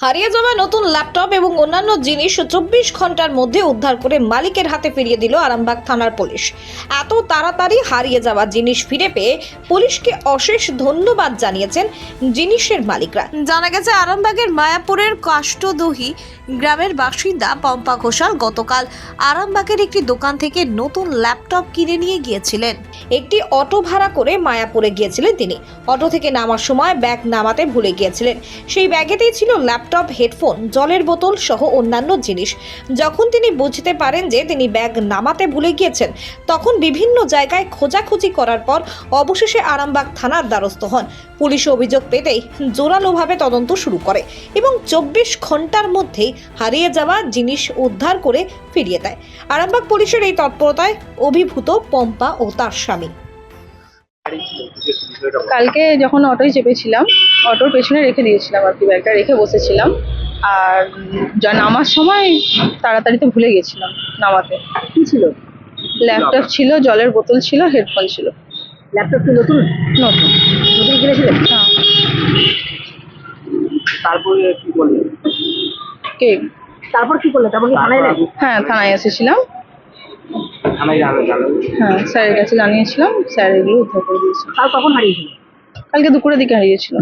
হারিয়ে যাওয়া নতুন ল্যাপটপ এবং অন্যান্য জিনিস চব্বিশ ঘণ্টার মধ্যে উদ্ধার করে মালিকের হাতে ফিরিয়ে দিল আরামবাগ থানার পুলিশ। এত তাড়াতাড়ি হারিয়ে যাওয়া জিনিস ফিরে পেয়ে পুলিশকে অশেষ ধন্যবাদ জানিয়েছেন জিনিসের মালিকরা। জানা গেছে, আরামবাগের মায়াপুরের কাষ্টদহি গ্রামের বাসিন্দা পম্পা ঘোষাল গতকাল আরামবাগের একটি দোকান থেকে নতুন ল্যাপটপ কিনে নিয়ে গিয়েছিলেন। একটি অটো ভাড়া করে মায়াপুরে গিয়েছিলেন তিনি। অটো থেকে নামার সময় ব্যাগ নামাতে ভুলে গিয়েছিলেন। সেই ব্যাগেতেই ছিল ল্যাপটপ, হেডফোন, জলের বোতল সহ অন্যান্য জিনিস। যখন তিনি বুঝতে পারেন যে তিনি ব্যাগ নামাতে ভুলে গিয়েছেন, তখন বিভিন্ন জায়গায় খোঁজাখুঁজি করার পর অবশেষে আরামবাগ থানার দ্বারস্থ হন। পুলিশ অভিযোগ পেতেই জোরালোভাবে তদন্ত শুরু করে এবং চব্বিশ ঘণ্টার মধ্যেই হারিয়ে যাওয়া জিনিস উদ্ধার করে ফিরিয়ে দেয়। আরামবাগ পুলিশের এই তৎপরতায় অভিভূত পম্পা ও তার স্বামী। কালকে যখন অটোয় চেপেছিলাম, অটোর পেছনে রেখে দিয়েছিলাম আর কি, ব্যাগটা রেখে বসেছিলাম। আর যা নামার সময় তাড়াতাড়ি তো ভুলে গেছিলাম, নামাতে। কি ছিল? ল্যাপটপ ছিল, জলের বোতল ছিল, হেডফোন ছিল। ল্যাপটপ কি নতুন? নতুন। নতুন কিনেছিলেন হ্যাঁ তারপরে কি করলেন কে? তারপর কি করলেন তারপর কি থানায় এলেন হ্যাঁ থানায় এসেছিলাম। থানায় হ্যাঁ স্যারের কাছে জানিয়েছিলাম স্যার এগুলো উদ্ধার করে দিয়েছিল কাল কখন হারিয়েছিল? কালকে দুপুরের দিকে হারিয়েছিল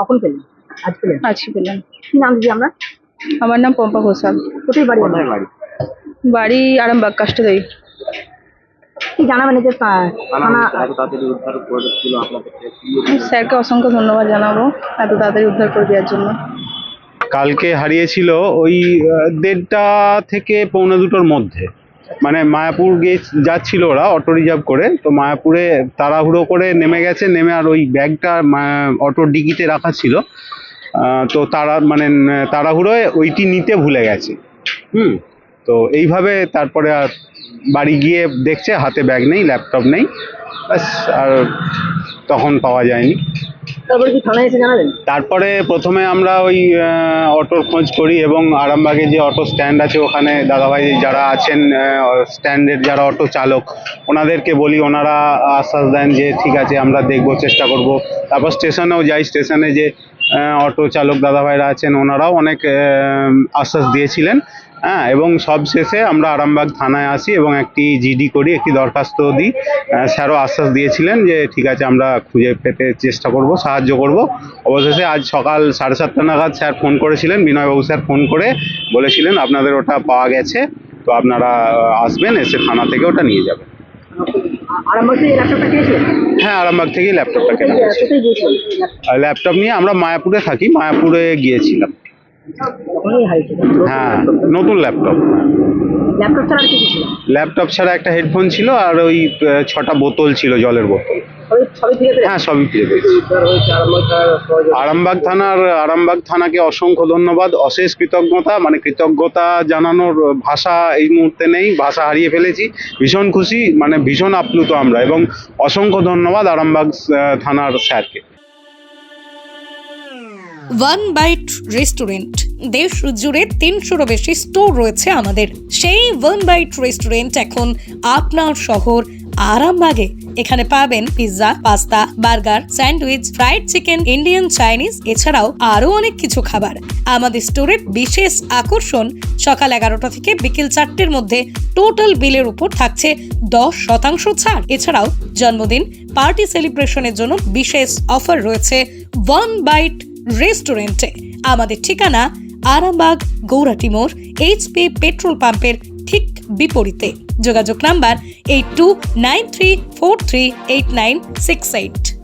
কখন পেলেন আজ পেলেন আজকে পেলাম। কি নাম দিদি আমরা? আমার নাম পম্পা ঘোষাল। কোথায় বাড়ি? বাড়ি? বাড়ি আরামবাগ কাষ্টদই কি জানাবেন যে স্যারকে অসংখ্য ধন্যবাদ জানাব এত তাড়াতাড়ি উদ্ধার করে দেওয়ার জন্য। কালকে হারিয়েছিল ওই দেড়টা থেকে পৌনে দুটোর মধ্যে। মানে মায়াপুর গিয়ে যাচ্ছিল ওরা অটো রিজার্ভ করে। তো মায়াপুরে তাড়াহুড়ো করে নেমে গেছে নেমে আর ওই ব্যাগটা অটোর ডিকিতে রাখা ছিল। তো তারা মানে তাড়াহুড়োয় ওইটি নিতে ভুলে গেছে। হুম তো এইভাবে তারপরে আর বাড়ি গিয়ে দেখছে হাতে ব্যাগ নেই ল্যাপটপ নেই ব্যাস আর তখন পাওয়া যায়নি। তারপরে কি থানায় এসে জানাবেন তারপরে প্রথমে আমরা ওই অটোর খোঁজ করি এবং আরামবাগে যে অটো স্ট্যান্ড আছে ওখানে দাদাভাই যারা আছেন স্ট্যান্ডের যারা অটো চালক ওনাদেরকে বলি ওনারা আশ্বাস দেন যে ঠিক আছে আমরা দেখব চেষ্টা করব। তারপর স্টেশনেও যাই স্টেশনে যে অটো চালক দাদাভাইরা আছেন ওনারাও অনেক আশ্বাস দিয়েছিলেন। হ্যাঁ এবং সব শেষে আমরা আরামবাগ থানায় আসি এবং একটি জিডি করি একটি দরখাস্ত দিই। স্যারও আশ্বাস দিয়েছিলেন যে ঠিক আছে আমরা খুঁজে পেতে চেষ্টা করব সাহায্য করব। অবশেষে আজ সকাল সাড়ে সাতটা নাগাদ স্যার ফোন করেছিলেন বিনয়বাবু স্যার ফোন করে বলেছিলেন আপনাদের ওটা পাওয়া গেছে তো আপনারা আসবেন এসে থানা থেকে ওটা নিয়ে যাবেন। হ্যাঁ আরামবাগ থেকেই ল্যাপটপটা কেনা হয়েছে। ল্যাপটপ নিয়ে আমরা মায়াপুরে থাকি মায়াপুরে গিয়েছিলাম। হ্যাঁ নতুন ল্যাপটপ ল্যাপটপ ছাড়া আর কি কি ছিল ল্যাপটপ ছাড়া একটা হেডফোন ছিল আর ওই ছটা বোতল ছিল জলের বোতল। হ্যাঁ সবই ফিরে পেয়েছি। আরামবাগ থানার আরামবাগ থানাকে অসংখ্য ধন্যবাদ। অশেষ কৃতজ্ঞতা মানে কৃতজ্ঞতা জানানোর ভাষা এই মুহূর্তে নেই ভাষা হারিয়ে ফেলেছি। ভীষণ খুশি মানে ভীষণ আপ্লুত আমরা এবং অসংখ্য ধন্যবাদ আরামবাগ থানার স্যারকে। ওয়ান বাইট রেস্টুরেন্ট দেশ জুড়ে তিনশোরও বেশি স্টোর রয়েছে আমাদের। সেই ওয়ান বাইট রেস্টুরেন্ট এখন আপনার শহর আরামবাগে। এখানে পাবেন pizza pasta burger sandwich fried chicken Indian Chinese এছাড়াও আরও অনেক কিছু খাবার। আমাদের স্টোরের বিশেষ আকর্ষণ সকাল এগারোটা থেকে বিকেল চারটের মধ্যে টোটাল বিলের উপর থাকছে দশ শতাংশ ছাড়। এছাড়াও জন্মদিন পার্টি সেলিব্রেশনের জন্য বিশেষ অফার রয়েছে ওয়ান বাইট রেস্টুরেন্টে আমাদের ঠিকানা আরামবাগ গৌরাটিমোর এইচপি পেট্রোল পাম্পের ঠিক বিপরীতে। যোগাযোগ number eight two nine three four three eight nine six eight